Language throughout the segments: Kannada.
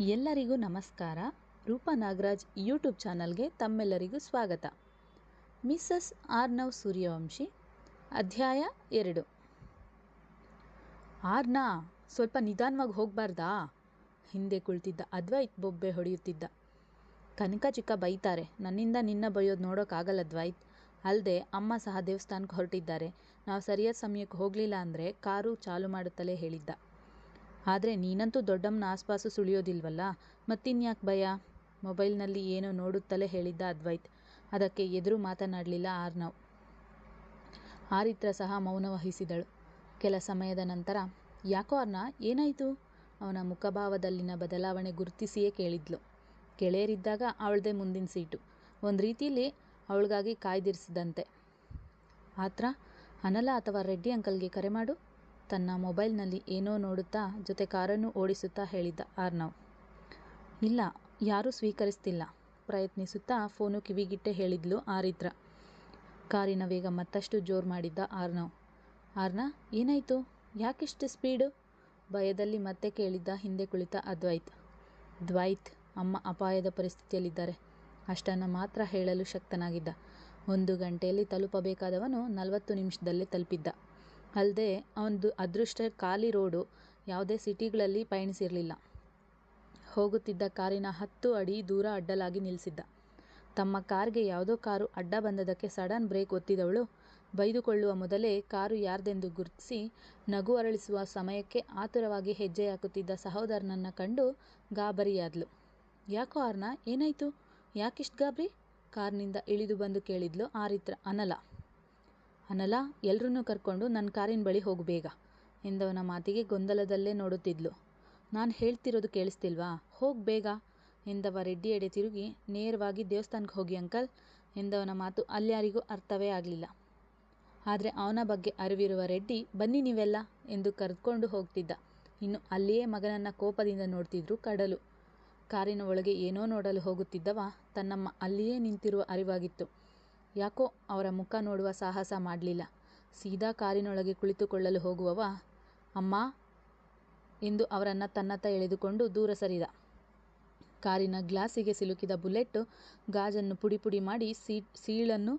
ಎಲ್ಲರಿಗೂ ನಮಸ್ಕಾರ. ರೂಪಾ ನಾಗರಾಜ್ ಯೂಟ್ಯೂಬ್ ಚಾನಲ್ಗೆ ತಮ್ಮೆಲ್ಲರಿಗೂ ಸ್ವಾಗತ. ಮಿಸ್ಸಸ್ ಆರ್ನವ್ ಸೂರ್ಯವಂಶಿ, ಅಧ್ಯಾಯ ಎರಡು. ಆರ್ನಾ, ಸ್ವಲ್ಪ ನಿಧಾನವಾಗಿ ಹೋಗಬಾರ್ದಾ? ಹಿಂದೆ ಕುಳಿತಿದ್ದ ಅದ್ವೈತ್ ಬೊಬ್ಬೆ ಹೊಡೆಯುತ್ತಿದ್ದ. ಕನಕ ಚಿಕ್ಕ ಬೈತಾರೆ, ನನ್ನಿಂದ ನಿನ್ನ ಬೈಯೋದು ನೋಡೋಕ್ಕಾಗಲ್ಲ ಅದ್ವೈತ್. ಅಲ್ಲದೆ ಅಮ್ಮ ಸಹ ದೇವಸ್ಥಾನಕ್ಕೆ ಹೊರಟಿದ್ದಾರೆ. ನಾವು ಸರಿಯಾದ ಸಮಯಕ್ಕೆ ಹೋಗಲಿಲ್ಲ ಅಂದರೆ ಕಾರು ಚಾಲು ಮಾಡುತ್ತಲೇ ಹೇಳಿದ್ದ. ಆದರೆ ನೀನಂತೂ ದೊಡ್ಡಮ್ಮನ ಆಸ್ಪಾಸು ಸುಳಿಯೋದಿಲ್ವಲ್ಲ? ಮತ್ತಿನ್ಯಾಕೆ ಭಯ? ಮೊಬೈಲ್ನಲ್ಲಿ ಏನೋ ನೋಡುತ್ತಲೇ ಹೇಳಿದ್ದ ಅದ್ವೈತ್. ಅದಕ್ಕೆ ಎದುರು ಮಾತನಾಡಲಿಲ್ಲ ಆರ್ನವ್. ಆರಿತ್ರ ಸಹ ಮೌನ ವಹಿಸಿದಳು. ಕೆಲ ಸಮಯದ ನಂತರ, ಯಾಕೋ ಅರ್ನ ಏನಾಯಿತು? ಅವನ ಮುಖಭಾವದಲ್ಲಿನ ಬದಲಾವಣೆ ಗುರುತಿಸಿಯೇ ಕೇಳಿದ್ಲು. ಗೆಳೆಯರಿದ್ದಾಗ ಅವಳದೇ ಮುಂದಿನ ಸೀಟು. ಒಂದು ರೀತಿಯಲ್ಲಿ ಅವಳಿಗಾಗಿ ಕಾಯ್ದಿರಿಸಿದಂತೆ. ಆತ್ರ, ಅನಲ ಅಥವಾ ರೆಡ್ಡಿ ಅಂಕಲ್ಗೆ ಕರೆ ಮಾಡು. ತನ್ನ ಮೊಬೈಲ್ನಲ್ಲಿ ಏನೋ ನೋಡುತ್ತಾ ಜೊತೆ ಕಾರನ್ನು ಓಡಿಸುತ್ತಾ ಹೇಳಿದ್ದ ಅರ್ನವ್. ಇಲ್ಲ, ಯಾರೂ ಸ್ವೀಕರಿಸ್ತಿಲ್ಲ. ಪ್ರಯತ್ನಿಸುತ್ತಾ ಫೋನು ಕಿವಿಗಿಟ್ಟೆ ಹೇಳಿದ್ಲು ಆರಿದ್ರ. ಕಾರಿನ ವೇಗ ಮತ್ತಷ್ಟು ಜೋರು ಮಾಡಿದ್ದ ಆರ್ನವ್. ಆರ್ನ, ಏನಾಯಿತು? ಯಾಕಿಷ್ಟು ಸ್ಪೀಡು? ಭಯದಲ್ಲಿ ಮತ್ತೆ ಕೇಳಿದ್ದ ಹಿಂದೆ ಕುಳಿತ ಅದ್ವೈತ್. ದ್ವೈತ್, ಅಮ್ಮ ಅಪಾಯದ ಪರಿಸ್ಥಿತಿಯಲ್ಲಿದ್ದಾರೆ. ಅಷ್ಟನ್ನು ಮಾತ್ರ ಹೇಳಲು ಶಕ್ತನಾಗಿದ್ದ. ಒಂದು ಗಂಟೆಯಲ್ಲಿ ತಲುಪಬೇಕಾದವನು ನಲವತ್ತು ನಿಮಿಷದಲ್ಲೇ ತಲುಪಿದ್ದ. ಅಲ್ಲದೆ ಅವನದು ಅದೃಷ್ಟ ಖಾಲಿ ರೋಡು ಯಾವುದೇ ಸಿಟಿಗಳಲ್ಲಿ ಪಯಣಿಸಿರಲಿಲ್ಲ. ಹೋಗುತ್ತಿದ್ದ ಕಾರಿನ ಹತ್ತು ಅಡಿ ದೂರ ಅಡ್ಡಲಾಗಿ ನಿಲ್ಲಿಸಿದ್ದ ತಮ್ಮ ಕಾರ್ಗೆ ಯಾವುದೋ ಕಾರು ಅಡ್ಡ ಬಂದದಕ್ಕೆ ಸಡನ್ ಬ್ರೇಕ್ ಒತ್ತಿದವಳು. ಬೈದುಕೊಳ್ಳುವ ಮೊದಲೇ ಕಾರು ಯಾರ್ದೆಂದು ಗುರುತಿಸಿ ನಗು ಅರಳಿಸುವ ಸಮಯಕ್ಕೆ ಆತುರವಾಗಿ ಹೆಜ್ಜೆ ಹಾಕುತ್ತಿದ್ದ ಸಹೋದರನನ್ನು ಕಂಡು ಗಾಬರಿಯಾದ್ಲು. ಯಾಕೋ ಆರ್ನ, ಏನಾಯಿತು? ಯಾಕಿಷ್ಟು ಗಾಬರಿ? ಕಾರ್ನಿಂದ ಇಳಿದು ಬಂದು ಕೇಳಿದ್ಲು ಆರಿತ್ರ, ಅನಲ. ಅನಲ, ಎಲ್ರನ್ನೂ ಕರ್ಕೊಂಡು ನನ್ನ ಕಾರಿನ ಬಳಿ ಹೋಗು ಬೇಗ, ಎಂದವನ ಮಾತಿಗೆ ಗೊಂದಲದಲ್ಲೇ ನೋಡುತ್ತಿದ್ಲು. ನಾನು ಹೇಳ್ತಿರೋದು ಕೇಳಿಸ್ತಿಲ್ವಾ? ಹೋಗಿ ಬೇಗ, ಎಂದವ ರೆಡ್ಡಿಯೆಡೆ ತಿರುಗಿ, ನೇರವಾಗಿ ದೇವಸ್ಥಾನಕ್ಕೆ ಹೋಗಿ ಅಂಕಲ್, ಎಂದವನ ಮಾತು ಅಲ್ಯಾರಿಗೂ ಅರ್ಥವೇ ಆಗಲಿಲ್ಲ. ಆದರೆ ಅವನ ಬಗ್ಗೆ ಅರಿವಿರುವ ರೆಡ್ಡಿ, ಬನ್ನಿ ನೀವೆಲ್ಲ, ಎಂದು ಕರೆದುಕೊಂಡು ಹೋಗ್ತಿದ್ದ. ಇನ್ನು ಅಲ್ಲಿಯೇ ಮಗನನ್ನು ಕೋಪದಿಂದ ನೋಡ್ತಿದ್ರು ಕಡಲು. ಕಾರಿನ ಒಳಗೆ ಏನೋ ನೋಡಲು ಹೋಗುತ್ತಿದ್ದವ, ತನ್ನಮ್ಮ ಅಲ್ಲಿಯೇ ನಿಂತಿರುವ ಅರಿವಾಗಿತ್ತು. ಯಾಕೋ ಅವರ ಮುಖ ನೋಡುವ ಸಾಹಸ ಮಾಡಲಿಲ್ಲ. ಸೀದಾ ಕಾರಿನೊಳಗೆ ಕುಳಿತುಕೊಳ್ಳಲು ಹೋಗುವವ, ಅಮ್ಮ ಎಂದು ಅವರನ್ನು ತನ್ನತ್ತ ಎಳೆದುಕೊಂಡು ದೂರ ಸರಿದ. ಕಾರಿನ ಗ್ಲಾಸಿಗೆ ಸಿಲುಕಿದ ಬುಲೆಟ್ ಗಾಜನ್ನು ಪುಡಿ ಪುಡಿ ಮಾಡಿ ಸೀಳನ್ನು,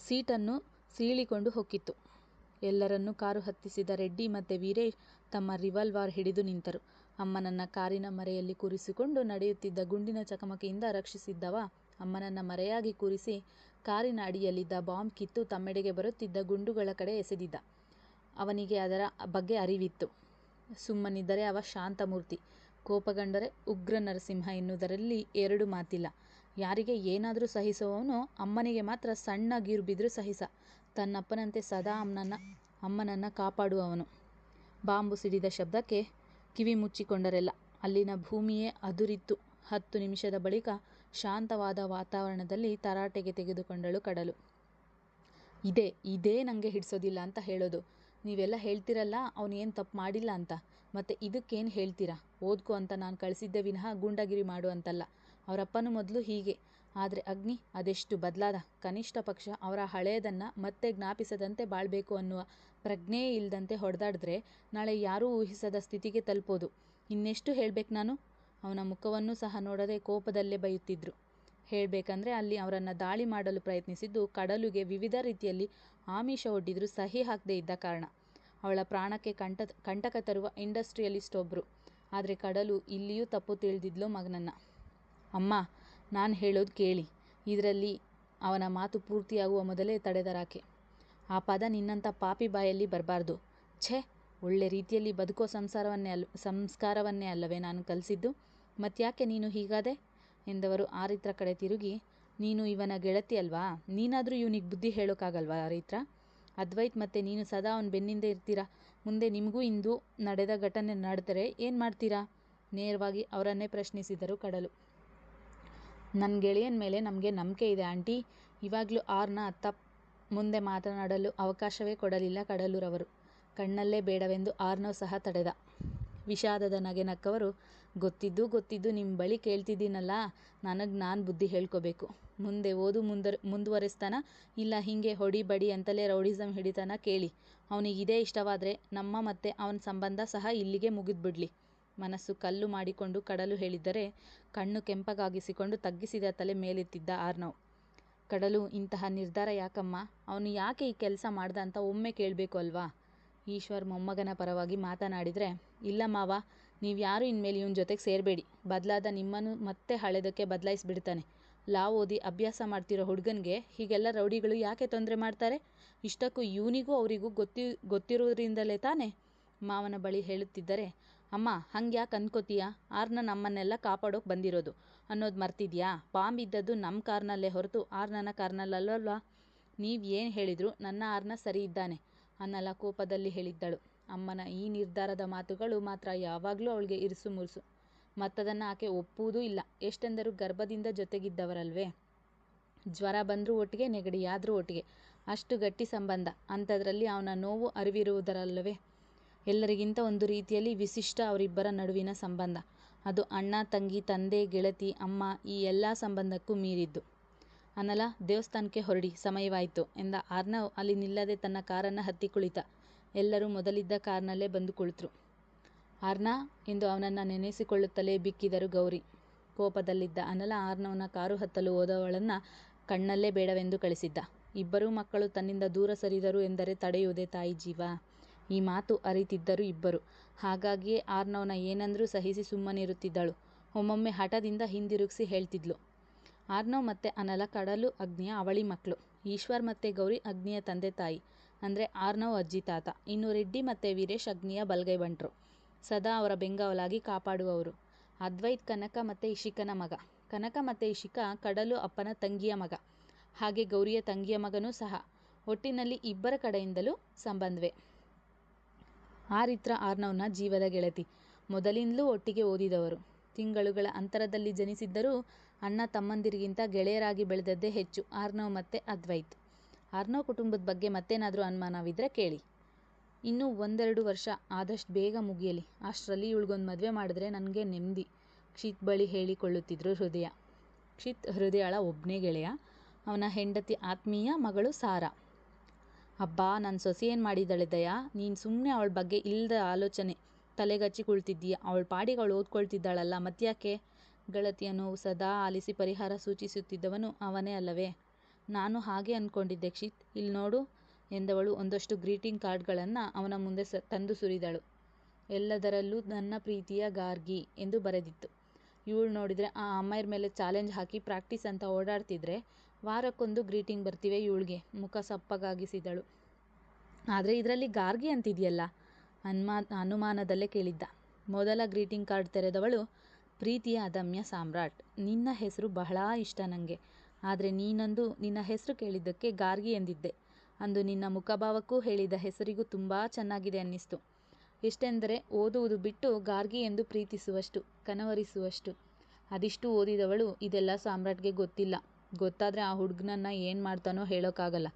ಸೀಟನ್ನು ಸೀಳಿಕೊಂಡು ಹೊಕ್ಕಿತ್ತು. ಎಲ್ಲರನ್ನೂ ಕಾರು ಹತ್ತಿಸಿದ ರೆಡ್ಡಿ ಮತ್ತು ವೀರೇಶ್ ತಮ್ಮ ರಿವಾಲ್ವಾರ್ ಹಿಡಿದು ನಿಂತರು. ಅಮ್ಮನನ್ನ ಕಾರಿನ ಮರೆಯಲ್ಲಿ ಕೂರಿಸಿಕೊಂಡು ನಡೆಯುತ್ತಿದ್ದ ಗುಂಡಿನ ಚಕಮಕಿಯಿಂದ ರಕ್ಷಿಸಿದ್ದವ ಅಮ್ಮನನ್ನ ಮರೆಯಾಗಿ ಕೂರಿಸಿ ಕಾರಿನ ಅಡಿಯಲ್ಲಿದ್ದ ಬಾಂಬ್ ಕಿತ್ತು ತಮ್ಮೆಡೆಗೆ ಬರುತ್ತಿದ್ದ ಗುಂಡುಗಳ ಕಡೆ ಎಸೆದಿದ್ದ. ಅವನಿಗೆ ಅದರ ಬಗ್ಗೆ ಅರಿವಿತ್ತು. ಸುಮ್ಮನಿದ್ದರೆ ಅವ ಶಾಂತಮೂರ್ತಿ. ಕೋಪಗೊಂಡರೆ ಉಗ್ರ ನರಸಿಂಹ ಎನ್ನುವುದರಲ್ಲಿ ಎರಡು ಮಾತಿಲ್ಲ. ಯಾರಿಗೆ ಏನಾದರೂ ಸಹಿಸುವವನು ಅಮ್ಮನಿಗೆ ಮಾತ್ರ ಸಣ್ಣ ಗೀರು ಬಿದ್ದರು ಸಹಿಸ. ತನ್ನಪ್ಪನಂತೆ ಸದಾ ಅಮ್ಮನನ್ನ, ಅಮ್ಮನನ್ನು ಕಾಪಾಡುವವನು. ಬಾಂಬು ಸಿಡಿದ ಶಬ್ದಕ್ಕೆ ಕಿವಿ ಮುಚ್ಚಿಕೊಂಡರೆಲ್ಲ ಅಲ್ಲಿನ ಭೂಮಿಯೇ ಅದುರಿತ್ತು. ಹತ್ತು ನಿಮಿಷದ ಬಳಿಕ ಶಾಂತವಾದ ವಾತಾವರಣದಲ್ಲಿ ತರಾಟೆಗೆ ತೆಗೆದುಕೊಂಡಳು ಕಡಲು. ಇದೇ ಇದೇ ನನಗೆ ಹಿಡಿಸೋದಿಲ್ಲ ಅಂತ ಹೇಳೋದು. ನೀವೆಲ್ಲ ಹೇಳ್ತಿರಲ್ಲ ಏನು ತಪ್ಪು ಮಾಡಿಲ್ಲ ಅಂತ. ಮತ್ತು ಇದಕ್ಕೇನು ಹೇಳ್ತೀರಾ? ಓದ್ಕೋ ಅಂತ ನಾನು ಕಳಿಸಿದ್ದೆ ವಿನಃ ಗೂಂಡಾಗಿರಿ ಮಾಡು ಅಂತಲ್ಲ. ಅವರಪ್ಪನೂ ಮೊದಲು ಹೀಗೆ. ಆದರೆ ಅಗ್ನಿ, ಅದೆಷ್ಟು ಬದಲಾದ. ಕನಿಷ್ಠ ಪಕ್ಷ ಅವರ ಹಳೆಯದನ್ನು ಮತ್ತೆ ಜ್ಞಾಪಿಸದಂತೆ ಬಾಳ್ಬೇಕು ಅನ್ನುವ ಪ್ರಜ್ಞೆಯೇ ಇಲ್ಲದಂತೆ ಹೊಡೆದಾಡಿದ್ರೆ ನಾಳೆ ಯಾರೂ ಊಹಿಸದ ಸ್ಥಿತಿಗೆ ತಲುಪೋದು. ಇನ್ನೆಷ್ಟು ಹೇಳಬೇಕು ನಾನು? ಅವನ ಮುಖವನ್ನು ಸಹ ನೋಡದೆ ಕೋಪದಲ್ಲೇ ಬೈಯುತ್ತಿದ್ರು. ಹೇಳಬೇಕಂದ್ರೆ ಅಲ್ಲಿ ಅವರನ್ನು ದಾಳಿ ಮಾಡಲು ಪ್ರಯತ್ನಿಸಿದ್ದು ಕಡಲುಗೆ ವಿವಿಧ ರೀತಿಯಲ್ಲಿ ಆಮಿಷ ಒಡ್ಡಿದ್ರು ಸಹಿ ಹಾಕದೇ ಇದ್ದ ಕಾರಣ. ಅವಳ ಪ್ರಾಣಕ್ಕೆ ಕಂಟ ಕಂಟಕ ತರುವ ಇಂಡಸ್ಟ್ರಿಯಲಿಸ್ಟ್ ಒಬ್ಬರು ಆದರೆ ಕಡಲು ಇಲ್ಲಿಯೂ ತಪ್ಪು ತಿಳಿದಿದ್ಲು ಮಗನನ್ನ. ಅಮ್ಮ, ನಾನು ಹೇಳೋದು ಕೇಳಿ. ಇದರಲ್ಲಿ ಅವನ ಮಾತು ಪೂರ್ತಿಯಾಗುವ ಮೊದಲೇ ತಡೆದರಾಕೆ ಆ ಪದ ನಿನ್ನಂಥ ಪಾಪಿ ಬಾಯಲ್ಲಿ ಬರಬಾರ್ದು. ಛೇ, ಒಳ್ಳೆ ರೀತಿಯಲ್ಲಿ ಬದುಕೋ ಸಂಸಾರವನ್ನೇ ಅಲ್, ಸಂಸ್ಕಾರವನ್ನೇ ಅಲ್ಲವೇ ನಾನು ಕಲಿಸಿದ್ದು? ಮತ್ತ್ಯಾಕೆ ನೀನು ಹೀಗಾದೆ? ಎಂದವರು ಆರಿತ್ರ ಕಡೆ ತಿರುಗಿ, ನೀನು ಇವನ ಗೆಳತಿ ಅಲ್ವಾ? ನೀನಾದರೂ ಇವನಿಗೆ ಬುದ್ಧಿ ಹೇಳೋಕ್ಕಾಗಲ್ವಾ ಆರಿತ್ರ ಅದ್ವೈತ್ ಮತ್ತೆ ನೀನು ಸದಾ ಅವನ ಬೆನ್ನಿಂದೆ ಇರ್ತೀರಾ? ಮುಂದೆ ನಿಮಗೂ ಇಂದು ನಡೆದ ಘಟನೆ ನಡೆದರೆ ಏನು ಮಾಡ್ತೀರಾ? ನೇರವಾಗಿ ಅವರನ್ನೇ ಪ್ರಶ್ನಿಸಿದರು ಕಡಲು. ನನ್ನ ಗೆಳೆಯನ ಮೇಲೆ ನಮಗೆ ನಂಬಿಕೆ ಇದೆ ಆಂಟಿ. ಇವಾಗಲೂ ಆರ್ನ ಅತ್ತ ಮುಂದೆ ಮಾತನಾಡಲು ಅವಕಾಶವೇ ಕೊಡಲಿಲ್ಲ ಕಡಲೂರವರು. ಕಣ್ಣಲ್ಲೇ ಬೇಡವೆಂದು ಆರ್ನೋ ಸಹ ತಡೆದ. ವಿಷಾದದ ನಗೆ ನಕ್ಕವರು ಗೊತ್ತಿದ್ದು ಗೊತ್ತಿದ್ದು ನಿಮ್ಮ ಬಳಿ ಕೇಳ್ತಿದ್ದೀನಲ್ಲ, ನನಗೆ ನಾನು ಬುದ್ಧಿ ಹೇಳ್ಕೋಬೇಕು ಮುಂದೆ ಓದು ಮುಂದರ್, ಮುಂದುವರೆಸ್ತಾನ, ಇಲ್ಲ ಹೀಗೆ ಹೊಡಿ ಬಡಿ ಅಂತಲೇ ರೌಡಿಸಮ್ ಹಿಡಿತಾನ ಕೇಳಿ ಅವನಿಗೆ ಇದೇ ಇಷ್ಟವಾದರೆ ನಮ್ಮ ಮತ್ತೆ ಅವನ ಸಂಬಂಧ ಸಹ ಇಲ್ಲಿಗೆ ಮುಗಿದ್ಬಿಡ್ಲಿ ಮನಸ್ಸು ಕಲ್ಲು ಮಾಡಿಕೊಂಡು ಕಡಲು ಹೇಳಿದ್ದರೆ ಕಣ್ಣು ಕೆಂಪಗಾಗಿಸಿಕೊಂಡು ತಗ್ಗಿಸಿದ ತಲೆ ಮೇಲೆತ್ತಿದ್ದ ಆರ್ನವ್. ಕಡಲು, ಇಂತಹ ನಿರ್ಧಾರ ಯಾಕಮ್ಮ? ಅವನು ಯಾಕೆ ಈ ಕೆಲಸ ಮಾಡ್ದ ಅಂತ ಒಮ್ಮೆ ಕೇಳಬೇಕು ಅಲ್ವಾ? ಈಶ್ವರ್ ಮೊಮ್ಮಗನ ಪರವಾಗಿ ಮಾತನಾಡಿದರೆ ಇಲ್ಲ ಮಾವ, ನೀವ್ಯಾರೂ ಇನ್ಮೇಲೆ ಇವನ ಜೊತೆಗೆ ಸೇರಬೇಡಿ ಬದಲಾದ ನಿಮ್ಮನ್ನು ಮತ್ತೆ ಹಳೆದಕ್ಕೆ ಬದ್ಲಾಯಿಸ್ಬಿಡ್ತಾನೆ. ಲಾ ಓದಿ ಅಭ್ಯಾಸ ಮಾಡ್ತಿರೋ ಹುಡುಗನಿಗೆ ಹೀಗೆಲ್ಲ ರೌಡಿಗಳು ಯಾಕೆ ತೊಂದರೆ ಮಾಡ್ತಾರೆ? ಇಷ್ಟಕ್ಕೂ ಇವನಿಗೂ ಅವರಿಗೂ ಗೊತ್ತಿ ಗೊತ್ತಿರೋದ್ರಿಂದಲೇ ತಾನೇ? ಮಾವನ ಬಳಿ ಹೇಳುತ್ತಿದ್ದರೆ, ಅಮ್ಮ ಹಂಗ್ಯಾಕ್ ಅನ್ಕೋತೀಯ? ಆರ್ನ ನಮ್ಮನ್ನೆಲ್ಲ ಕಾಪಾಡೋಕೆ ಬಂದಿರೋದು ಅನ್ನೋದು ಮರ್ತಿದ್ಯಾ? ಬಾಂಬ್ ಇದ್ದದ್ದು ನಮ್ಮ ಕಾರ್ನಲ್ಲೇ ಹೊರತು ಆರ್ನನ ಕಾರ್ನಲ್ಲಲ್ವಲ್ವಾ ನೀವು ಏನು ಹೇಳಿದ್ರು ನನ್ನ ಆರ್ನ ಸರಿ ಇದ್ದಾನೆ ಅನ್ನಲ್ಲ ಕೋಪದಲ್ಲಿ ಹೇಳಿದ್ದಳು. ಅಮ್ಮನ ಈ ನಿರ್ಧಾರದ ಮಾತುಗಳು ಮಾತ್ರ ಯಾವಾಗ್ಲೂ ಅವ್ಳಿಗೆ ಇರುಸು ಮುರುಸು. ಮತ್ತದನ್ನ ಆಕೆ ಒಪ್ಪುವುದೂ ಇಲ್ಲ. ಎಷ್ಟೆಂದರೂ ಗರ್ಭದಿಂದ ಜೊತೆಗಿದ್ದವರಲ್ವೇ? ಜ್ವರ ಬಂದರೂ ಒಟ್ಟಿಗೆ, ನೆಗಡಿಯಾದ್ರೂ ಒಟ್ಟಿಗೆ. ಅಷ್ಟು ಗಟ್ಟಿ ಸಂಬಂಧ. ಅಂಥದ್ರಲ್ಲಿ ಅವನ ನೋವು ಅರಿವಿರುವುದರಲ್ಲವೇ ಎಲ್ಲರಿಗಿಂತ ಒಂದು ರೀತಿಯಲ್ಲಿ ವಿಶಿಷ್ಟ ಅವರಿಬ್ಬರ ನಡುವಿನ ಸಂಬಂಧ. ಅದು ಅಣ್ಣ ತಂಗಿ ತಂದೆ ಗೆಳತಿ ಅಮ್ಮ ಈ ಎಲ್ಲ ಸಂಬಂಧಕ್ಕೂ ಮೀರಿದ್ದು. ಅನಲ ದೇವಸ್ಥಾನಕ್ಕೆ ಹೊರಡಿ, ಸಮಯವಾಯಿತು ಎಂದ ಆರ್ನವ್ ಅಲ್ಲಿ ನಿಲ್ಲದೆ ತನ್ನ ಕಾರನ್ನ ಹತ್ತಿ ಕುಳಿತ. ಎಲ್ಲರೂ ಮೊದಲಿದ್ದ ಕಾರ್ನಲ್ಲೇ ಬಂದು ಕುಳಿತ್ರು. ಆರ್ನ ಎಂದು ಅವನನ್ನ ನೆನೆಸಿಕೊಳ್ಳುತ್ತಲೇ ಬಿಕ್ಕಿದರು ಗೌರಿ. ಕೋಪದಲ್ಲಿದ್ದ ಅನಲ ಆರ್ನವ್ನ ಕಾರು ಹತ್ತಲು ಹೋದವಳನ್ನ ಕಣ್ಣಲ್ಲೇ ಬೇಡವೆಂದು ಕಳಿಸಿದ್ದ. ಇಬ್ಬರೂ ಮಕ್ಕಳು ತನ್ನಿಂದ ದೂರ ಸರಿದರು ಎಂದರೆ ತಡೆಯುವುದೇ ತಾಯಿ ಜೀವ? ಈ ಮಾತು ಅರಿತಿದ್ದರು ಇಬ್ಬರು ಹಾಗಾಗಿಯೇ ಆರ್ನವ್ನ ಏನಂದ್ರೂ ಸಹಿಸಿ ಸುಮ್ಮನಿರುತ್ತಿದ್ದಳು. ಒಮ್ಮೊಮ್ಮೆ ಹಠದಿಂದ ಹಿಂದಿರುಗಿಸಿ ಹೇಳ್ತಿದ್ಲು. ಆರ್ನವ್ ಮತ್ತೆ ಅನಲ ಕಡಲು ಅಗ್ನಿಯ ಅವಳಿ ಮಕ್ಳು. ಈಶ್ವರ್ ಮತ್ತೆ ಗೌರಿ ಅಗ್ನಿಯ ತಂದೆ ತಾಯಿ. ಅಂದ್ರೆ ಆರ್ನವ್ ಅಜ್ಜಿ ತಾತ. ಇನ್ನು ರೆಡ್ಡಿ ಮತ್ತೆ ವೀರೇಶ್ ಅಗ್ನಿಯ ಬಲಗೈ ಬಂಟ್ರು. ಸದಾ ಅವರ ಬೆಂಗಾವಲಾಗಿ ಕಾಪಾಡುವವರು. ಅದ್ವೈತ್ ಕನಕ ಮತ್ತೆ ಇಶಿಕನ ಮಗ. ಕನಕ ಮತ್ತೆ ಇಶಿಕ ಕಡಲು ಅಪ್ಪನ ತಂಗಿಯ ಮಗ. ಹಾಗೆ ಗೌರಿಯ ತಂಗಿಯ ಮಗನೂ ಸಹ. ಒಟ್ಟಿನಲ್ಲಿ ಇಬ್ಬರ ಕಡೆಯಿಂದಲೂ ಸಂಬಂಧ್ವೇ. ಆರಿತ್ರ ಆರ್ನವ್ನ ಜೀವದ ಗೆಳತಿ. ಮೊದಲಿಂದ್ಲೂ ಒಟ್ಟಿಗೆ ಓದಿದವರು. ತಿಂಗಳುಗಳ ಅಂತರದಲ್ಲಿ ಜನಿಸಿದ್ದರೂ ಅಣ್ಣ ತಮ್ಮಂದಿರಿಗಿಂತ ಗೆಳೆಯರಾಗಿ ಬೆಳೆದದ್ದೇ ಹೆಚ್ಚು ಆರ್ನವ್ ಮತ್ತು ಅದ್ವೈತ್. ಆರ್ನವ್ ಕುಟುಂಬದ ಬಗ್ಗೆ ಮತ್ತೇನಾದರೂ ಅನುಮಾನವಿದ್ರೆ ಕೇಳಿ. ಇನ್ನೂ ಒಂದೆರಡು ವರ್ಷ ಆದಷ್ಟು ಬೇಗ ಮುಗಿಯಲಿ. ಅಷ್ಟರಲ್ಲಿ ಇವಳಿಗೊಂದು ಮದುವೆ ಮಾಡಿದ್ರೆ ನನಗೆ ನೆಮ್ಮದಿ ಕ್ಷಿತ್ ಬಳಿ ಹೇಳಿಕೊಳ್ಳುತ್ತಿದ್ರು ಹೃದಯ. ಕ್ಷಿತ್ ಹೃದಯಳ ಒಬ್ಬನೇ ಗೆಳೆಯ. ಅವನ ಹೆಂಡತಿ ಆತ್ಮೀಯ, ಮಗಳು ಸಾರ ಅಬ್ಬಾ ನನ್ನ ಸೊಸೆ ಏನು ಮಾಡಿದ್ದಾಳೆ ದಯಾ? ನೀನು ಸುಮ್ಮನೆ ಅವಳ ಬಗ್ಗೆ ಇಲ್ಲದ ಆಲೋಚನೆ ತಲೆಗಚ್ಚಿ ಕುಳ್ತಿದ್ದೀಯ. ಅವಳ ಪಾಡಿಗೆ ಅವಳು ಓದ್ಕೊಳ್ತಿದ್ದಾಳಲ್ಲ ಮತ್ತ್ಯಾಕೆ? ಗೆಳತಿಯ ನೋವು ಸದಾ ಆಲಿಸಿ ಪರಿಹಾರ ಸೂಚಿಸುತ್ತಿದ್ದವನು ಅವನೇ ಅಲ್ಲವೇ? ನಾನು ಹಾಗೆ ಅನ್ಕೊಂಡಿದ್ದೆ ಕ್ಷಿತ್. ಇಲ್ಲಿ ನೋಡು ಎಂದವಳು ಒಂದಷ್ಟು ಗ್ರೀಟಿಂಗ್ ಕಾರ್ಡ್ ಗಳನ್ನ ಅವನ ಮುಂದೆ ತಂದು ಸುರಿದಳು. ಎಲ್ಲದರಲ್ಲೂ ನನ್ನ ಪ್ರೀತಿಯ ಗಾರ್ಗಿ ಎಂದು ಬರೆದಿತ್ತು. ಇವಳು ನೋಡಿದ್ರೆ ಆ ಅಮ್ಮಾಯರ್ ಮೇಲೆ ಚಾಲೆಂಜ್ ಹಾಕಿ ಪ್ರಾಕ್ಟೀಸ್ ಅಂತ ಓಡಾಡ್ತಿದ್ರೆ ವಾರಕ್ಕೊಂದು ಗ್ರೀಟಿಂಗ್ ಬರ್ತಿವೆ ಇವ್ಳಿಗೆ ಮುಖ ಸಪ್ಪಗಾಗಿಸಿದಳು. ಆದ್ರೆ ಇದರಲ್ಲಿ ಗಾರ್ಗಿ ಅಂತಿದ್ಯಲ್ಲ? ಅನುಮಾನದಲ್ಲೇ ಕೇಳಿದ್ದ. ಮೊದಲ ಗ್ರೀಟಿಂಗ್ ಕಾರ್ಡ್ ತೆರೆದವಳು ಪ್ರೀತಿಯ ಅದಮ್ಯ ಸಾಮ್ರಾಟ್. ನಿನ್ನ ಹೆಸರು ಬಹಳ ಇಷ್ಟ ನನಗೆ ಆದರೆ ನೀನಂದು ನಿನ್ನ ಹೆಸರು ಕೇಳಿದ್ದಕ್ಕೆ ಗಾರ್ಗಿ ಎಂದಿದ್ದೆ. ಅಂದು ನಿನ್ನ ಮುಖಭಾವಕ್ಕೂ ಹೇಳಿದ ಹೆಸರಿಗೂ ತುಂಬಾ ಚೆನ್ನಾಗಿದೆ ಅನ್ನಿಸ್ತು. ಎಷ್ಟೆಂದರೆ ಓದುವುದು ಬಿಟ್ಟು ಗಾರ್ಗಿ ಎಂದು ಪ್ರೀತಿಸುವಷ್ಟು, ಕನವರಿಸುವಷ್ಟು. ಅದಿಷ್ಟು ಓದಿದವಳು ಇದೆಲ್ಲ ಸಾಮ್ರಾಟ್ಗೆ ಗೊತ್ತಿಲ್ಲ. ಗೊತ್ತಾದರೆ ಆ ಹುಡ್ಗನನ್ನ ಏನು ಮಾಡ್ತಾನೋ ಹೇಳೋಕ್ಕಾಗಲ್ಲ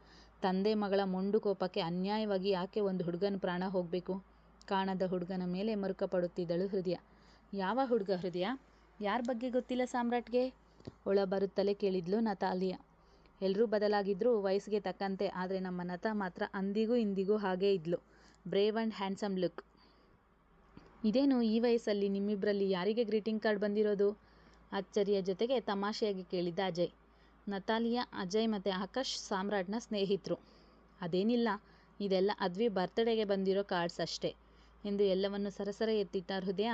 ತಂದೆ ಮಗಳ ಮೊಂಡು ಕೋಪಕ್ಕೆ ಅನ್ಯಾಯವಾಗಿ ಯಾಕೆ ಒಂದು ಹುಡುಗನ ಪ್ರಾಣ ಹೋಗಬೇಕು ಕಾಣದ ಹುಡುಗನ ಮೇಲೆ ಮರುಕ ಪಡುತ್ತಿದ್ದಳು ಹೃದಯ. ಯಾವ ಹುಡುಗ ಹೃದಯ? ಯಾರ್ ಬಗ್ಗೆ ಗೊತ್ತಿಲ್ಲ ಸಾಮ್ರಾಟ್ಗೆ ಒಳ ಬರುತ್ತಲೇ ಕೇಳಿದ್ಲು ನತಾಲಿಯಾ. ಎಲ್ರೂ ಬದಲಾಗಿದ್ರು ವಯಸ್ಸಿಗೆ ತಕ್ಕಂತೆ ಆದ್ರೆ ನಮ್ಮ ನತ ಮಾತ್ರ ಅಂದಿಗೂ ಇಂದಿಗೂ ಹಾಗೇ ಇದ್ಲು. Brave and handsome look. ಇದೇನು ಈ ವಯಸ್ಸಲ್ಲಿ ನಿಮ್ಮಿಬ್ರಲ್ಲಿ ಯಾರಿಗೆ ಗ್ರೀಟಿಂಗ್ ಕಾರ್ಡ್ ಬಂದಿರೋದು? ಅಚ್ಚರಿಯ ಜೊತೆಗೆ ತಮಾಷೆಯಾಗಿ ಕೇಳಿದ್ದ ಅಜಯ್. ನತಾಲಿಯಾ, ಅಜಯ್ ಮತ್ತೆ ಆಕಾಶ್ ಸಾಮ್ರಾಟ್ನ ಸ್ನೇಹಿತ್ರು. ಅದೇನಿಲ್ಲ. ಇದೆಲ್ಲ ಅದ್ವಿ ಬರ್ತ್ಡೇಗೆ ಬಂದಿರೋ ಕಾರ್ಡ್ಸ್ ಅಷ್ಟೇ ಎಂದು ಎಲ್ಲವನ್ನೂ ಸರಸರ ಎತ್ತಿಟ್ಟ ಹೃದಯ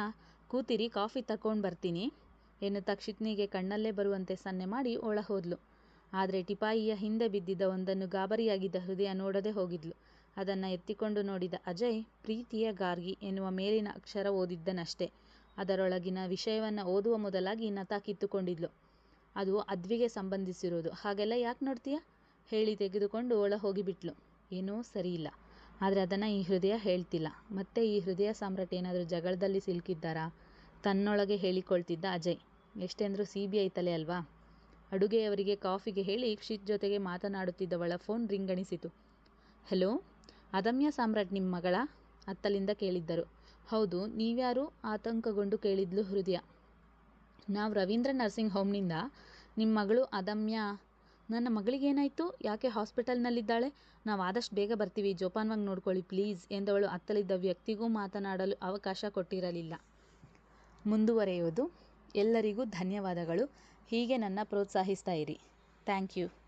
ಕೂತಿರಿ, ಕಾಫಿ ತಕೊಂಡು ಬರ್ತೀನಿ, ಎನ್ನುತ್ತಾ ಕ್ಷಿತ್ನಿಗೆ ಕಣ್ಣಲ್ಲೇ ಬರುವಂತೆ ಸನ್ನೆ ಮಾಡಿ ಒಳ ಹೋದ್ಲು. ಆದ್ರೆ ಟಿಪಾಯಿಯ ಹಿಂದೆ ಬಿದ್ದಿದ್ದ ಒಂದನ್ನು ಗಾಬರಿಯಾಗಿದ್ದ ಹೃದಯ ನೋಡದೆ ಹೋಗಿದ್ಲು. ಅದನ್ನು ಎತ್ತಿಕೊಂಡು ನೋಡಿದ ಅಜಯ್, ಪ್ರೀತಿಯ ಗಾರ್ಗಿ ಎನ್ನುವ ಮೇಲಿನ ಅಕ್ಷರ ಓದಿದ್ದನಷ್ಟೇ. ಅದರೊಳಗಿನ ವಿಷಯವನ್ನು ಓದುವ ಮೊದಲಾಗಿ ನತ ಕಿತ್ತುಕೊಂಡಿದ್ಲು. ಅದು ಅದ್ವಿಗೆ ಸಂಬಂಧಿಸಿರೋದು ಹಾಗೆಲ್ಲ ಯಾಕೆ ನೋಡ್ತೀಯ? ಹೇಳಿ ತೆಗೆದುಕೊಂಡು ಒಳ ಹೋಗಿಬಿಟ್ಲು. ಏನೋ ಸರಿಯಿಲ್ಲ. ಆದ್ರೆ ಅದನ್ನು ಈ ಹೃದಯ ಹೇಳ್ತಿಲ್ಲ. ಮತ್ತೆ ಈ ಹೃದಯ ಸಾಮ್ರಾಟ್ ಏನಾದರೂ ಜಗಳದಲ್ಲಿ ಸಿಲುಕಿದ್ದಾರಾ? ತನ್ನೊಳಗೆ ಹೇಳಿಕೊಳ್ತಿದ್ದ ಅಜಯ್. ಎಷ್ಟೆಂದ್ರೂ ಸಿಬಿಐ ತಲೆ ಅಲ್ವಾ? ಅಡುಗೆಯವರಿಗೆ ಕಾಫಿಗೆ ಹೇಳಿ ಕ್ಷಿತ್ ಜೊತೆಗೆ ಮಾತನಾಡುತ್ತಿದ್ದವಳ ಫೋನ್ ರಿಂಗಣಿಸಿತು. ಹಲೋ, ಅದಮ್ಯ ಸಾಮ್ರಾಟ್ ನಿಮ್ಮ ಮಗಳಾ? ಅತ್ತಲಿಂದ ಕೇಳಿದ್ದರು. ಹೌದು, ನೀವ್ಯಾರು ಆತಂಕಗೊಂಡು ಕೇಳಿದ್ಲು ಹೃದಯ. ನಾವು ರವೀಂದ್ರ ನರ್ಸಿಂಗ್ ಹೋಮ್ನಿಂದ ನಿಮ್ಮ ನಿಮ್ ಮಗಳು ಅದಮ್ಯಾ ನನ್ನ ಮಗಳಿಗೇನಾಯಿತು ಯಾಕೆ ಹಾಸ್ಪಿಟಲ್ನಲ್ಲಿದ್ದಾಳೆ? ನಾವು ಆದಷ್ಟು ಆದಷ್ಟ್ ಬೇಗ ಬರ್ತೀವಿ, ಜೋಪಾನವಾಗಿ ನೋಡ್ಕೊಳ್ಳಿ ಪ್ಲೀಸ್ ಎಂದವಳು ಅತ್ತಲಿದ್ದ ವ್ಯಕ್ತಿಗೂ ಮಾತನಾಡಲು ಅವಕಾಶ ಕೊಟ್ಟಿರಲಿಲ್ಲ. ಮುಂದುವರೆಯುವುದು ಎಲ್ಲರಿಗೂ ಧನ್ಯವಾದಗಳು. ಹೀಗೆ ನನ್ನ ಪ್ರೋತ್ಸಾಹಿಸ್ತಾ ಇರಿ. Thank you.